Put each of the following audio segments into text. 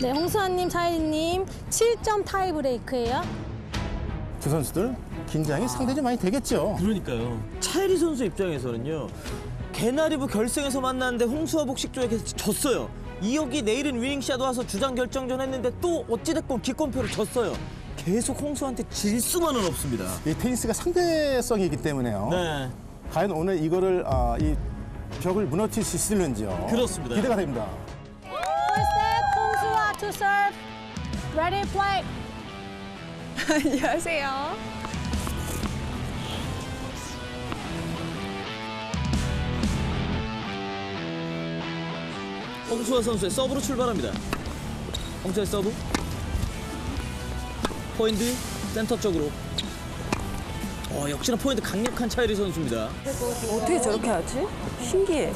네, 홍수아님, 차이리님 7점 타이 브레이크예요. 두 선수들 긴장이 상당히 많이 되겠죠. 그러니까요. 차이리 선수 입장에서는요. 개나리부 결승에서 만났는데 홍수와 복식조에게 졌어요. 이혁이 내일은 위닝샷 와서 주장 결정전 했는데 또 어찌됐건 기권표를 졌어요. 계속 홍수한테 질 수만은 없습니다. 이 테니스가 상대성이기 때문에요. 네. 과연 오늘 이거를 아, 이 벽을 무너뜨릴 수 있을는지요. 그렇습니다. 기대가 됩니다. Set, to serve. Ready, play. 안녕하세요. 홍수아 선수의 서브로 출발합니다. 홍수의 서브. 포인트 센터 쪽으로. 어, 역시나 포인트 강력한 차이리 선수입니다. 어떻게 저렇게 하지? 신기해.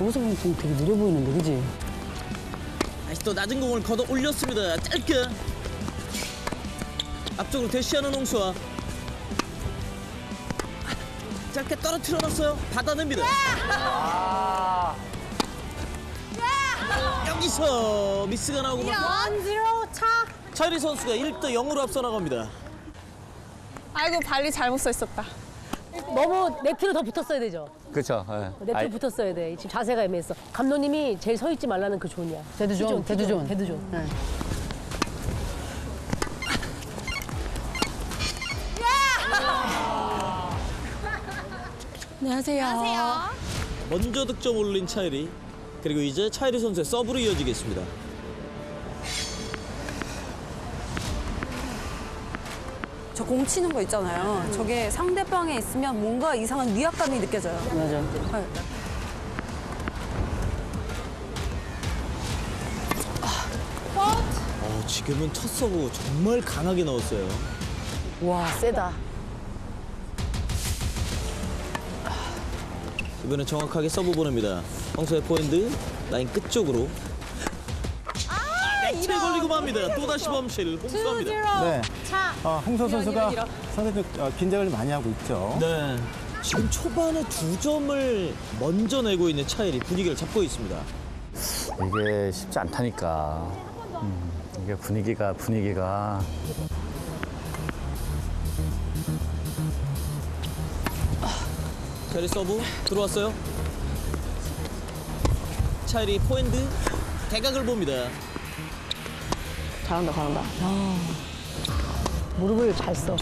여기서 보면 되게 느려 보이는데, 그지? 다시 또 낮은 공을 걷어 올렸습니다. 짧게. 앞쪽으로 대시하는 홍수아. 짧게 떨어뜨려 놨어요. 받아냅니다. 여기서 미스가 나오고 막1-0 차. 차이리 선수가 1대 0으로 앞서 나갑니다. 아이고 발리 잘못 써 있었다. 너무 네트로 더 붙었어야 되죠. 그렇죠. 네트로 붙었어야 돼. 지금 자세가 애매했어. 감독님이 제일 서 있지 말라는 그 존이야. 데드 존, 데드 존. 데드 존. 네. 안녕하세요. 먼저 득점 올린 차이리. 그리고 이제 차이리 선수의 서브로 이어지겠습니다. 저 공 치는 거 있잖아요. 저게 상대방에 있으면 뭔가 이상한 위압감이 느껴져요. 맞아. 네. 어, 지금은 첫 서브 정말 강하게 넣었어요. 와, 세다. 이번엔 정확하게 서브 보냅니다. 황소의 포인트 라인 끝쪽으로. 맙니다. 또다시 범실 2-0 홍수합니다. 네. 차. 아, 홍서 선수가 상당히 좀, 어, 긴장을 많이 하고 있죠. 네. 지금 초반에 두 점을 먼저 내고 있는 차일이 분위기를 잡고 있습니다. 이게 쉽지 않다니까. 음, 이게 분위기가 분위기가 차일이 서브 들어왔어요. 차일이 포인트 대각을 봅니다. 잘한다, 잘한다. 무릎을 잘 써.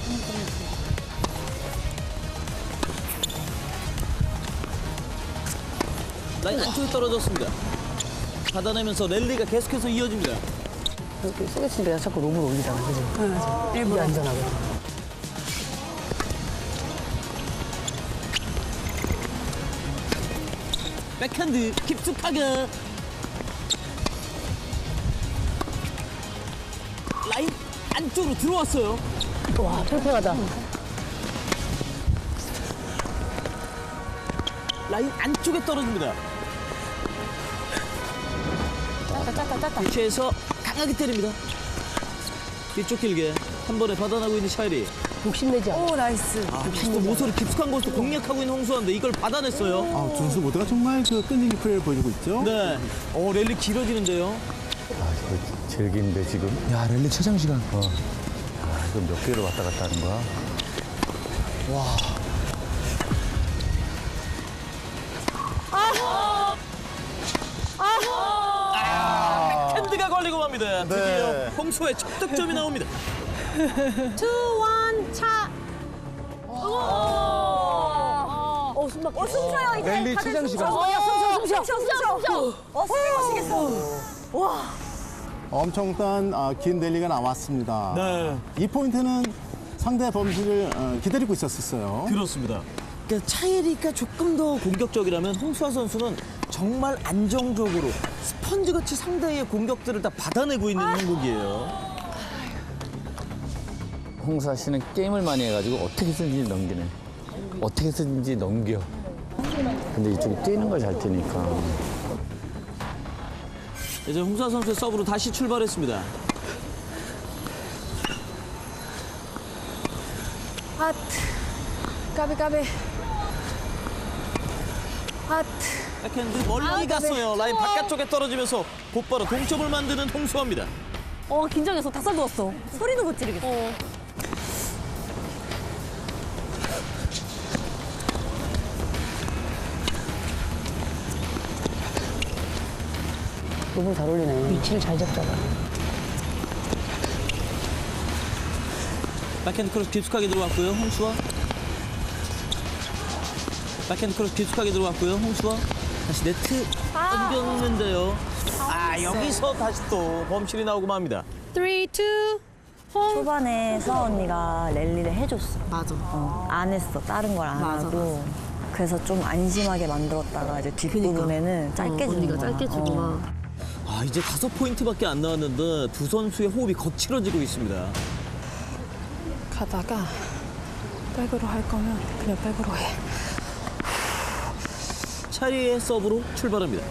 라인 안쪽에 떨어졌습니다. 받아내면서 랠리가 계속해서 이어집니다. 이렇게 소개팅 내가 자꾸 로브를 올리잖아, 그지? 네, 맞아. 일부러 안전하게. 백핸드 깊숙하게 안쪽으로 들어왔어요. 와, 팽팽하다. 라인 안쪽에 떨어집니다. 짰다 짰다 짰다. 위치에서 강하게 때립니다. 뒤쪽 길게 한 번에 받아나고 있는 샤이리. 욕심내지 않아. 오 나이스. 아, 또 모서리 깊숙한 곳을 공략하고 있는 홍수환인데 이걸 받아냈어요. 아, 두 선수 모두가 정말 그 끈질긴 플레이를 보여주고 있죠. 네. 어, 랠리 길어지는데요. 아, 이거 제일 긴데 지금. 야 랠리 최장 시간. 어. 아, 이거 몇 개를 왔다 갔다 하는 거야? 핸드가 걸리고 맙니다. 드디어 네. 홍수의 첫 득점이 나옵니다. 2-1 차. 어, 숨 막혀. 어, 숨 쉬어요, 이제. 랠리 최장 시간. 어, 야, 숨 쉬어, 숨 쉬어. 숨 쉬어, 숨 쉬어. 어 숨이 마시겠어. 엄청난 아, 긴 랠리가 나왔습니다. 네. 이 포인트는 상대 범실을 어, 기다리고 있었어요. 그렇습니다. 그러니까 차이리가 조금 더 공격적이라면 홍수아 선수는 정말 안정적으로 스펀지같이 상대의 공격들을 다 받아내고 있는 행복이에요. 홍사 씨는 게임을 많이 해가지고 어떻게든지 넘기네. 어떻게든지 넘겨. 근데 이쪽이 뛰는 걸 잘 뛰니까. 이제 홍수아 선수의 서브로 다시 출발했습니다. 아트. 까비 까비. 아트. 백핸드 멀리 갔어요. 라인 바깥쪽에 떨어지면서 곧바로 동점을 만드는 홍수아입니다. 어 긴장해서 닭살 돋았어. 소리도 못 지르겠어. 너무 잘 어울리네. 위치를 잘 잡잖아. 백핸드 크로스 깊숙하게 들어왔고요. 홍수아. 백핸드 크로스 깊숙하게 들어왔고요. 홍수아. 다시 네트 던졌는데요. 아 여기서 다시 또 범실이 나오고 맙니다. 3, 2, 홈. 초반에 서아 언니가 랠리를 해줬어. 맞아. 어, 안 했어. 다른 걸안 맞아, 하고. 그래서 좀 안심하게 만들었다가 이제 뒷부분에는 짧게 주는 언니가 거야. 짧게 주구나. 어. 아 이제 다섯 포인트밖에 안 나왔는데 두 선수의 호흡이 거칠어지고 있습니다. 가다가 백으로 할 거면 그냥 백으로 해. 차리의 서브로 출발합니다.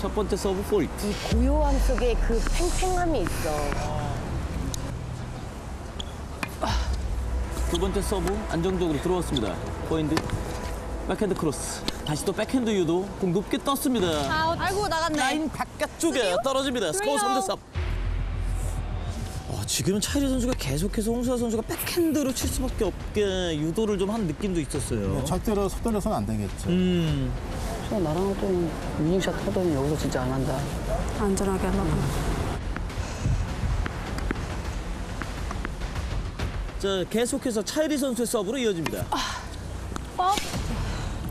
첫 번째 서브 포인트. 고요함 속에 그 팽팽함이 있어. 두 번째 서브 안정적으로 들어왔습니다. 포인트. 백핸드 크로스. 다시 또 백핸드 유도 공 높게 떴습니다. 아이고 나갔네. 라인 바깥쪽에 떨어집니다. 스코어 3대 3. 어, 지금은 차이리 선수가 계속해서 홍수아 선수가 백핸드로 칠 수밖에 없게 유도를 좀 한 느낌도 있었어요. 절대로 서둘러서는 안 되겠죠. 음. 나랑 좀 위닝샷 하더니 여기서 진짜 안 한다. 안전하게 하려고. 자, 계속해서 차이리 선수의 서브로 이어집니다.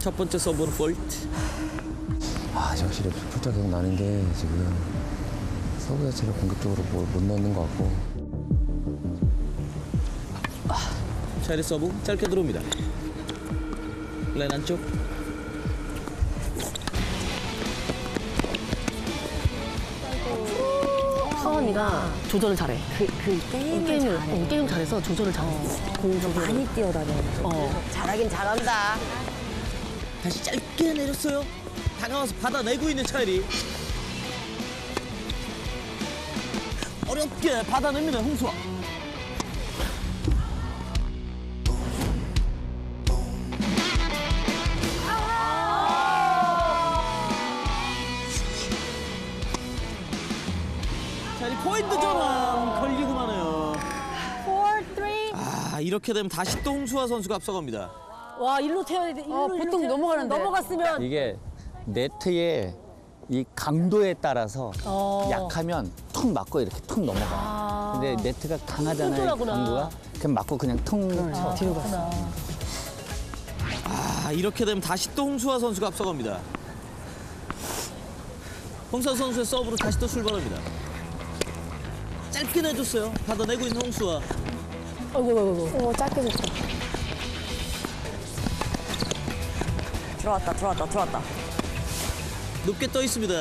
첫 번째 서브는 포인트. 아, 확실히 풀자 계속 나는데 지금 서브 자체를 공격적으로 뭘못 넣는 것 같고 차이리 서브 짧게 들어옵니다. 라인 안쪽. 서원이가 조절을 잘해. 그, 그 게임을, 어, 게임 잘해서 조절을 잘해. 공 조절. 많이 뛰어다녀. 어, 잘하긴 잘한다. 다시 짧게 내렸어요. 다가와서 받아내고 있는 차이리. 어렵게 받아냅니다, 홍수아. 차이리 포인트 전환 걸리고 마네요. 4, 3. 아, 이렇게 되면 다시 또 홍수아 선수가 앞서갑니다. 와, 일로 태워야 돼. 일로, 어, 일로 보통 태워- 넘어가는데. 넘어갔으면. 이게 네트의 이 강도에 따라서 어. 약하면 툭 맞고 이렇게 툭 넘어가. 근데 네트가 강하잖아요. 튼튼하구나. 강도가. 그럼 맞고 그냥 퉁 쳐. 뒤로 갔어. 아, 이렇게 되면 다시 또 홍수아 선수가 앞서갑니다. 홍수아 선수의 서브로 다시 또 출발합니다. 짧게 내줬어요. 받아내고 있는 홍수아. 아이고, 아이고, 아이고. 오, 짧게 줬어. 들어왔다, 들어왔다, 들어왔다. 높게 떠 있습니다.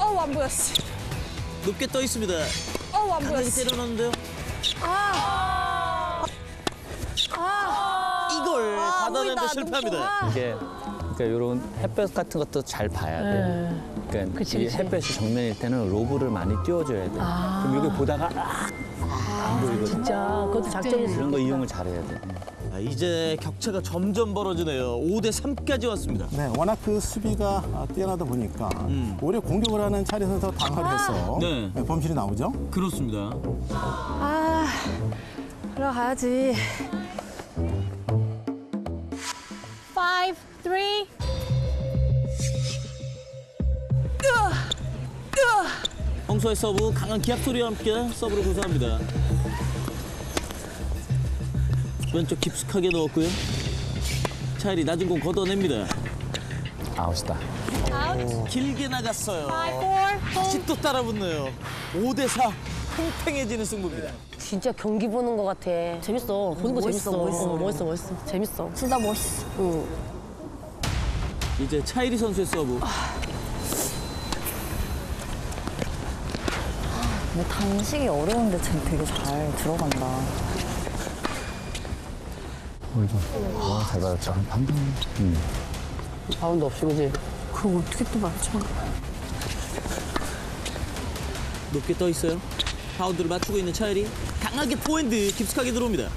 어우 안 보였어. 높게 떠 있습니다. 어우 안 보였어. 때려놨는데요. 이걸 받아내는데 보인다, 실패합니다. 이게 그러니까 이런 햇볕 같은 것도 잘 봐야 돼. 그러니까 그치, 이 그치. 햇볕이 정면일 때는 로브를 많이 띄워줘야 돼. 그럼 여기 보다가 아, 안 보이거든. 진짜, 그것도 작전이 이런 거 이용을 잘해야 돼. 아, 이제 격차가 점점 벌어지네요. 5대 3까지 왔습니다. 네, 워낙 그 수비가 아, 뛰어나다 보니까 오히려 공격을 하는 차리 선수가 방어를 해서 네. 네, 범실이 나오죠. 그렇습니다. 아, 들어가야지. 5, 3. 홍수의 서브 강한 기합 소리와 함께 서브를 구사합니다. 왼쪽 깊숙하게 넣었고요. 차일이 낮은 공 걷어냅니다. 아웃이다. 길게 나갔어요. 5, 4. 다시 또 따라붙네요. 5대 4. 팽팽해지는 승부입니다. 진짜 경기 보는 것 같아. 재밌어. 보는 거 멋있어, 재밌어. 멋있어. 어, 멋있어, 멋있어. 재밌어. 둘다 멋있어. 응. 이제 차일이 선수의 서브. 근데 단식이 어려운데 쟤 되게 잘 들어간다. 어이구. 와, 아, 잘 받았죠. 한 번. 음. 자원도 없이, 그지? 그럼 어떻게 또 맞춰? 높게 떠 있어요. 파운드를 맞추고 있는 차일이 강하게 포핸드 깊숙하게 들어옵니다.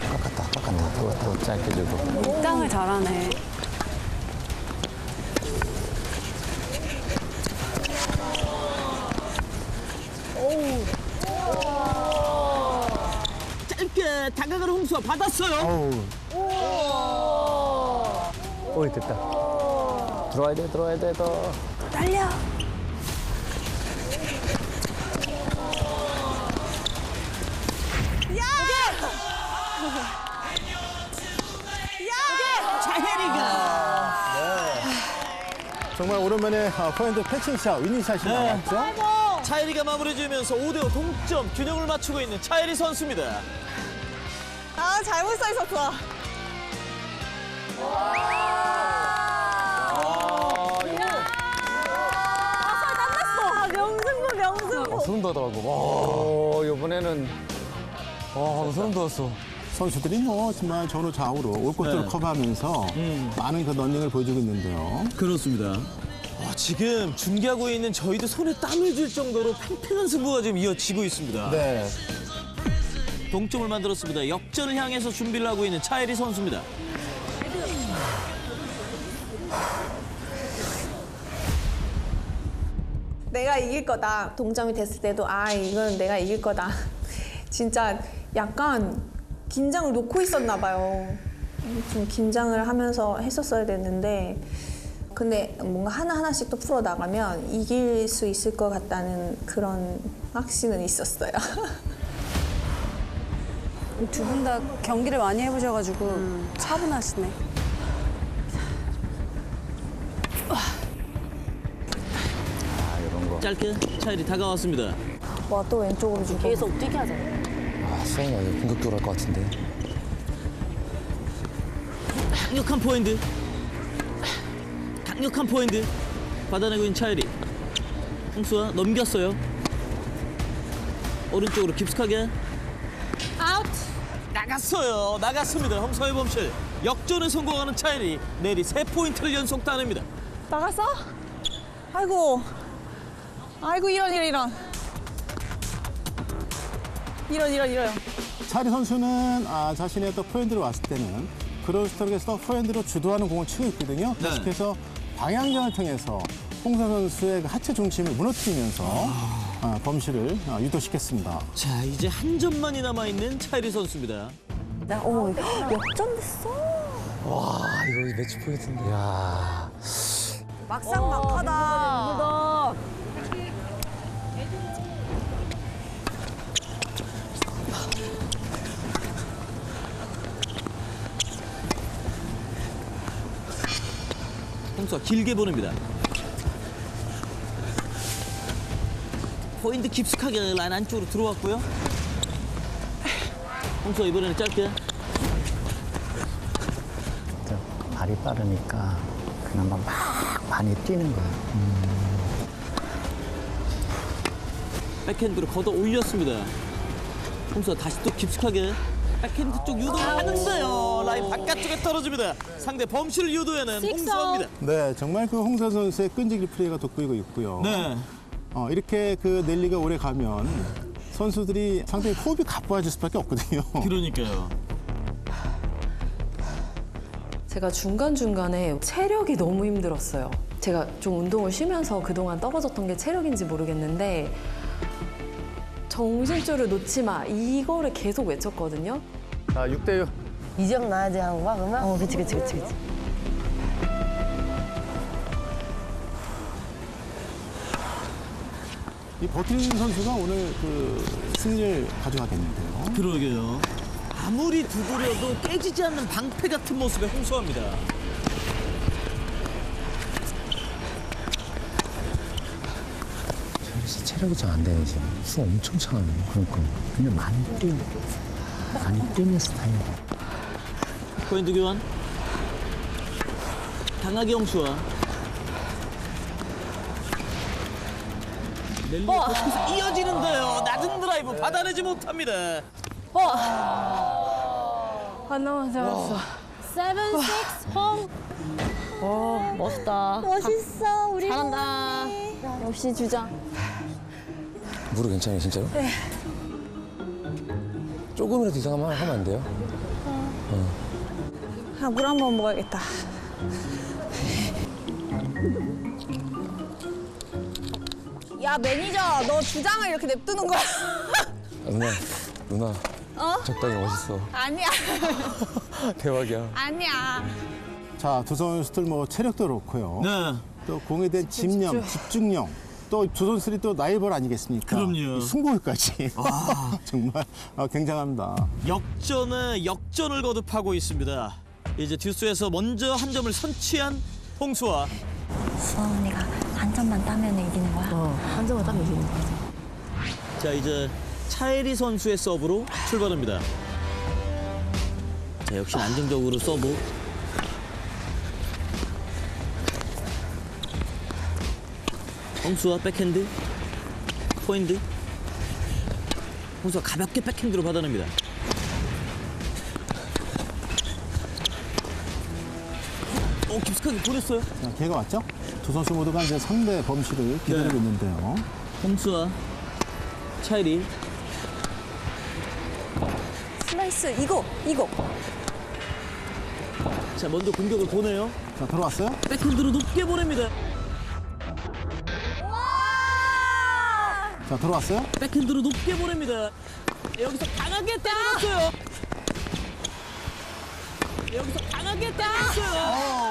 깎았다, 깎았다. 또, 또 짧게 주고. 땅을 잘하네. 짧게 다가가는 홍수아 받았어요. 어우, 오, 됐다. 들어와야 돼, 들어와야 돼, 더. 딸려. 차혜리가 정말 오랜만에 아, 포인트 패칭샷, 위닝샷이 네. 나왔죠? 차혜리가 마무리 지으면서 5대5 동점 균형을 맞추고 있는 차혜리 선수입니다. 아, 잘못 써 있었어. 아, 명승부, 명승부. 아, 소름 돋더라고. 와, 이번에는 와, 소름 돋았어. 선수들이 뭐 정말 전후 좌우로 올 곳들을 네. 커버하면서 많은 그 런닝을 보여주고 있는데요. 그렇습니다. 아, 지금 중계하고 있는 저희도 손에 땀을 줄 정도로 팽팽한 승부가 지금 이어지고 있습니다. 네. 동점을 만들었습니다. 역전을 향해서 준비를 하고 있는 차혜리 선수입니다. 내가 이길 거다. 동점이 됐을 때도 아 이건 내가 이길 거다. 진짜 약간 긴장을 놓고 있었나 봐요. 좀 긴장을 하면서 했었어야 됐는데 근데 뭔가 하나하나씩 또 풀어 나가면 이길 수 있을 것 같다는 그런 확신은 있었어요. 두 분 다 경기를 많이 해보셔가지고 차분하시네. 아, 이런 거. 짧게 차혜리 다가왔습니다. 와, 또 왼쪽으로 주고. 계속 뛰게 하잖아. 아, 수영이 공격적으로 할 것 같은데. 강력한 포핸드. 강력한 포핸드. 받아내고 있는 차혜리. 홍수아 넘겼어요. 오른쪽으로 깊숙하게 Out. 나갔어요. 나갔습니다. 홍수아의 범실. 역전에 성공하는 차혜리. 내리 세 포인트를 연속 따냅니다. 나갔어? 아이고. 아이고, 이런, 이런, 이런. 이런, 이런, 이런. 차리 선수는 아, 자신의 또 포핸드로 왔을 때는 그로스트럭에서 포핸드로 주도하는 공을 치고 있거든요. 네. 계속해서 방향전을 통해서 홍사 선수의 그 하체 중심을 무너뜨리면서 아, 범실을 아, 유도시켰습니다. 자, 이제 한 점만이 남아있는 차혜리 선수입니다. 나, 어머, 역전됐어. 와, 이거 매치 포인트인데. 야 막상 막하다. 홍수아 길게 보냅니다. 포인트 깊숙하게 라인 안쪽으로 들어왔고요. 홍수아 이번에는 짧게. 발이 빠르니까 그나마 막 많이 뛰는 거야. 백핸드로 걷어 올렸습니다. 홍수아 다시 또 깊숙하게 백핸드 쪽 유도를 하는데요. 라인 바깥쪽에 떨어집니다. 상대 범실을 유도해낸 홍수아입니다. 네, 정말 그 홍사 선수의 끈질긴 플레이가 돋보이고 있고요. 네. 어, 이렇게 그 랠리가 오래 가면 선수들이 상당히 호흡이 가빠질 수밖에 없거든요. 그러니까요. 제가 중간중간에 체력이 너무 힘들었어요. 제가 좀 운동을 쉬면서 그동안 떨어졌던 게 체력인지 모르겠는데 정신줄을 놓지 마 이거를 계속 외쳤거든요. 자, 6대 6. 이 점 나야지 하는 거야, 그러면? 어, 그치, 그치, 그치, 그치. 이 버티는 선수가 오늘 그 승리를 가져가겠는데요. 그러게요. 아무리 두드려도 깨지지 않는 방패 같은 모습의 홍수아입니다. 진짜 체력이 잘 안 되네, 지금. 숨 엄청 차네. 그러니까 근데 많이 뛰는 많이 뛰는 스타일. 포인트 교환. 강하게. 넬리 계속해서 이어지는데요. 낮은 드라이브 받아내지 못합니다. 안 남았어, 남았어. Seven six home. 멋있다. 멋있어, 우리. 잘한다. 역시 주장. 무릎 괜찮아요, 진짜로? 네. 조금이라도 이상하면 하면 안 돼요? 어. 아, 물 한 번 먹어야겠다. 야 매니저 너 주장을 이렇게 냅두는 거야? 누나, 누나. 적당히 멋있어. 아니야 대박이야. 아니야. 자, 두 선 수들 뭐 체력도 그렇고요. 네. 또 공에 대한 집념, 집중력. 또두 선수들이 또 라이벌 아니겠습니까? 그럼요. 이 승부욕까지. 정말 어, 굉장합니다. 역전에 역전을 거듭하고 있습니다. 이제 듀스에서 먼저 한 점을 선취한 홍수아. 수아 언니가 한 점만 따면 이기는 거야? 어, 한 점을 따면 이기는 거지. 자 이제 차예리 선수의 서브로 출발합니다. 자 역시 안정적으로 서브. 홍수아 백핸드 포인트. 홍수아 가볍게 백핸드로 받아냅니다. 오 깊숙하게 보냈어요. 자, 기회가 왔죠? 두 선수 모두가 이제 상대 범실을 기다리고 네. 있는데요. 홍수아 차예리 슬라이스 이거 이거. 자 먼저 공격을 보내요. 자, 들어왔어요? 백핸드로 높게 보냅니다. 자, 들어왔어요? 백핸드로 높게 보냅니다. 여기서 강하게 때려놨어요. 여기서 강하게 때려놨어요.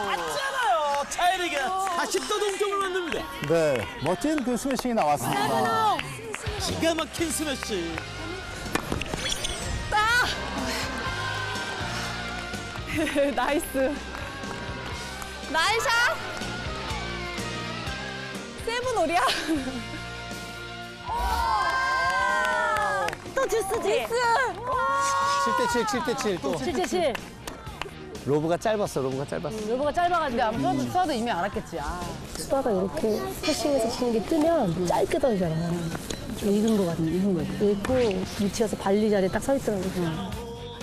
다시 또 동점을 만듭니다. 네, 멋진 그 스매싱이 나왔습니다. 기가 막힌 스매시. 나이스. 나이샷. 세븐 올이야? 또 주스지? 7대7, 7대7 또. 7대7. 로브가 짧았어, 로브가 짧았어. 여보가 짧아가지고. 아마 수아도, 수아도 이미 알았겠지. 아. 수아가 이렇게 패싱해서 치는 게 뜨면 짧게 떨어지잖아. 익은 거 같은, 익은 거. 익고 위치에서 발리 자리에 딱 서 있더라고.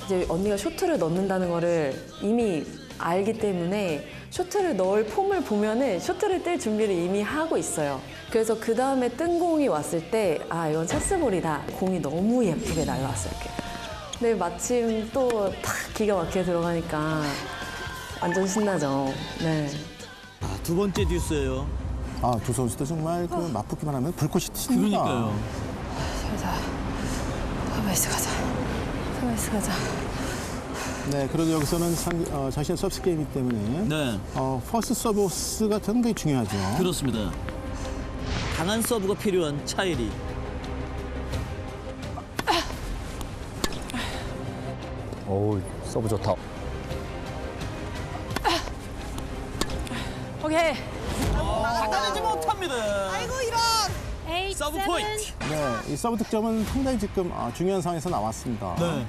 이제 언니가 쇼트를 넣는다는 거를 이미 알기 때문에 쇼트를 넣을 폼을 보면은 쇼트를 뗄 준비를 이미 하고 있어요. 그래서 그 다음에 뜬 공이 왔을 때, 아, 이건 체스볼이다. 공이 너무 예쁘게 날라왔어요, 이렇게. 근데 마침 또 탁 기가 막히게 들어가니까 완전 신나죠. 네. 아, 두 번째 듀스예요. 아, 두 선수도 정말 그 맞붙기만 하면 불꽃이 튑니다. 그러니까요. 서베이스 가자. 서베이스 가자. 네, 그래도 여기서는 상, 어, 자신의 서비스 게임이기 때문에 네, 어, 퍼스트 서비스가 굉장히 중요하죠. 그렇습니다. 강한 서브가 필요한 차이 어우, 서브 좋다. 오케이. 받아내지 못합니다. 아이고 이런. Eight, 서브 seven. 포인트. 네, 이 서브 득점은 상당히 지금 아, 중요한 상황에서 나왔습니다. 네.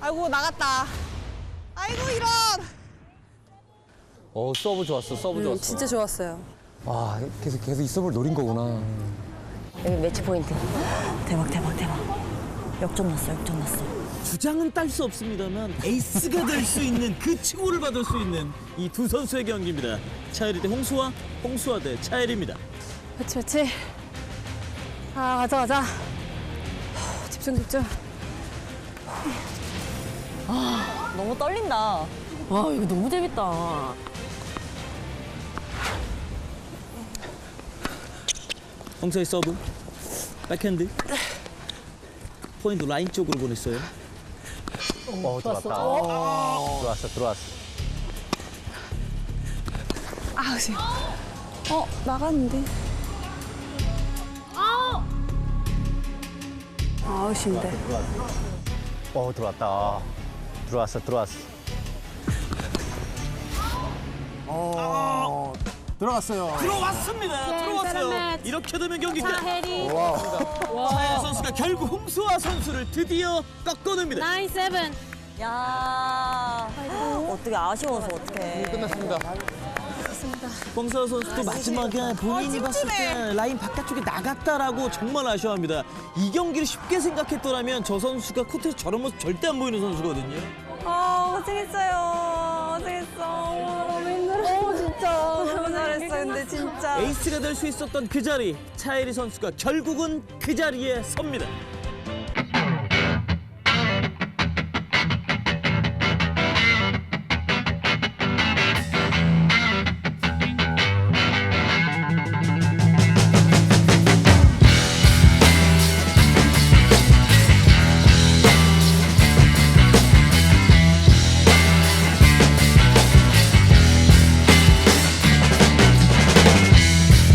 아이고 나갔다. 아이고 이런. 어, 서브 좋았어, 서브 좋았어. 진짜 좋았어요. 와, 계속, 계속 이 서브를 노린 거구나. 여기 매치 포인트. 대박, 대박, 대박. 역전 났어, 역전 났어. 주장은 딸 수 없습니다만 에이스가 될 수 있는 그 칭호를 받을 수 있는 이 두 선수의 경기입니다. 차이리 대 홍수와, 홍수와 대 차이리입니다. 그렇지 그렇지. 아 가자 가자. 집중 집중. 너무 떨린다. 와, 이거 너무 재밌다. 홍수의 서브, 백핸드, 포인트 라인 쪽으로 보냈어요. 어, 들어왔다. 들어왔어, 들어왔어. 아 지금. 어 나갔는데. 아웃인데. 어, 들어왔다. 들어왔어, 들어왔어. 어, 들어갔어요. 들어왔습니다. 들어왔어요. 세라맷. 이렇게 되면 경기 끝. 차혜리. 차이리 선수가 결국 홍수아 선수를 드디어 꺾어냅니다. Nine, seven. 야 어떻게 아쉬워서 어떡해. 끝났습니다. 홍수아 선수도 마지막에 본인이 봤을 때 라인 바깥쪽에 나갔다라고 정말 아쉬워합니다. 이 경기를 쉽게 생각했더라면 저 선수가 코트에서 저런 모습 절대 안 보이는 선수거든요. 아 고생했어요. 고생했어. 에이스가 될 수 있었던 그 자리 차이리 선수가 결국은 그 자리에 섭니다.